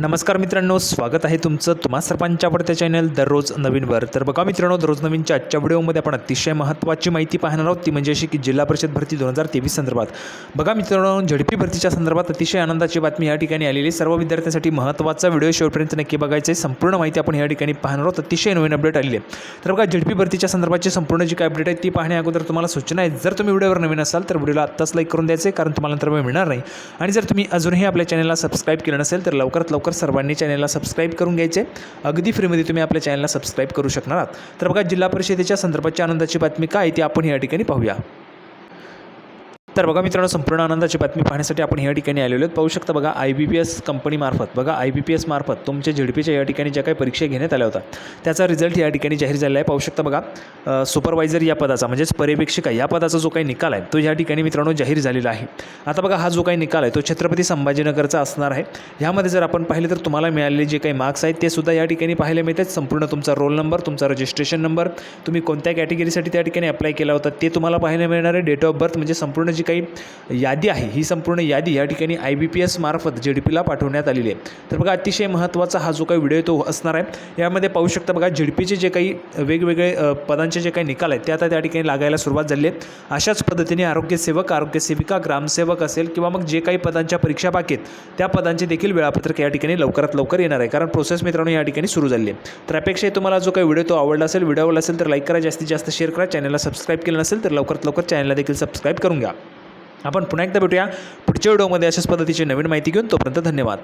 नमस्कार मित्रांनो स्वागत आहे तुमचं तुम्हा सर्वांच्या पडत्या चॅनल दररोज नवीनवर तर बघा मित्रांनो दररोज नवीनच्या आजच्या व्हिडिओमध्ये आपण अतिशय महत्त्वाची माहिती पाहणार आहोत. ती म्हणजे अशी की जिल्हा परिषद भरती दोन हजार तेवीस संदर्भात. बघा मित्रांनो झडपी भरतीच्या संदर्भात अतिशय आनंदाची बातमी या ठिकाणी आलेली. सर्व विद्यार्थ्यांसाठी महत्त्वाचा व्हिडिओ शेवटपर्यंत नक्की बघायचं आहे. संपूर्ण माहिती आपण या ठिकाणी पाहणार आहोत. अतिशय नवीन अपडेट आलेली आहे. तर बघा झडपी भरतीच्या संदर्भाची संपूर्ण जी काय अपडेट आहे ती पाहण्या अगोदर तुम्हाला सूचना आहे. जर तुम्ही व्हिडिओवर नवीन असाल तर व्हिडिओला आत्ताच लाईक करून द्यायचे कारण तुम्हाला नंतर वेळ मिळणार नाही. आणि जर तुम्ही अजूनही आपल्या चॅनलला सबस्क्राईब केलं नसेल तर लवकरात लवकर सर्वांनी चॅनलला सबस्क्राईब करून घ्यायचे. अगदी फ्रीमध्ये तुम्ही आपल्या चॅनलला सबस्क्राईब करू शकणार आहात. तर बघा जिल्हा परिषदेच्या संदर्भाची आनंदाची बातमी काय ती आपण या ठिकाणी पाहूया. तर बघा मित्रांनो संपूर्ण आनंदाची बातमी पाहण्यासाठी आपण या ठिकाणी आलेलो आहेत. पाहू शकता बघा आय बी पी एस कंपनीमार्फत बघा आय बी पी एस मार्फत तुमच्या झेडपीच्या या ठिकाणी ज्या काही परीक्षा घेण्यात आल्या होत्या त्याचा रिझल्ट या ठिकाणी जाहीर झालेला आहे. पाहू शकता बघा सुपरवायझर या पदाचा म्हणजेच पर्यवेक्षिका या पदाचा जो काही निकाल आहे तो या ठिकाणी मित्रांनो जाहीर झालेला आहे. आता बघा हा जो काही निकाल आहे तो छत्रपती संभाजीनगरचा असणार आहे. ह्यामध्ये जर आपण पाहिलं तर तुम्हाला मिळालेले जे काही मार्क्स आहेत ते सुद्धा या ठिकाणी पाहायला मिळतात. संपूर्ण तुमचा रोल नंबर तुमचा रजिस्ट्रेशन नंबर तुम्ही कोणत्या कॅटेगरीसाठी त्या ठिकाणी अप्लाय केला होता ते तुम्हाला पाहायला मिळणार आहे. डेट ऑफ बर्थ म्हणजे संपूर्ण जी काही यादी आहे ही संपूर्ण यादी या ठिकाणी आय बी पी एस मार्फत जे डी पीला पाठवण्यात आलेली आहे. तर बघा अतिशय महत्त्वाचा हा जो काही व्हिडिओ तो असणार आहे. यामध्ये पाहू शकता बघा झेडपीचे जे काही वेगवेगळे पदांचे जे काही निकाल आहेत ते आता त्या ठिकाणी लागायला सुरुवात झाली आहे. अशाच पद्धतीने आरोग्यसेवक आरोग्यसेविका ग्रामसेवक असेल किंवा मग जे काही पदांच्या परीक्षा बाकी आहेत त्या पदांचे देखील वेळापत्रक या ठिकाणी लवकरात लवकर येणार आहे. कारण प्रोसेस मित्रांनो या ठिकाणी सुरू झाली आहे. तर अपेक्षा तुम्हाला जो काही व्हिडिओ तो आवडला असेल व्हिडिओ आवडला असेल तर लाईक करा जास्तीत जास्त शेअर करा. चॅनलला सबस्क्राईब केलं नसेल तर लवकरात लवकर चॅनलला देखील सबस्क्राईब करून घ्या. आपण पुन्हा एकदा भेटूया. पुढच्या व्हिडिओमध्ये अशाच पद्धतीची नवीन माहिती घेऊन तोपर्यंत धन्यवाद.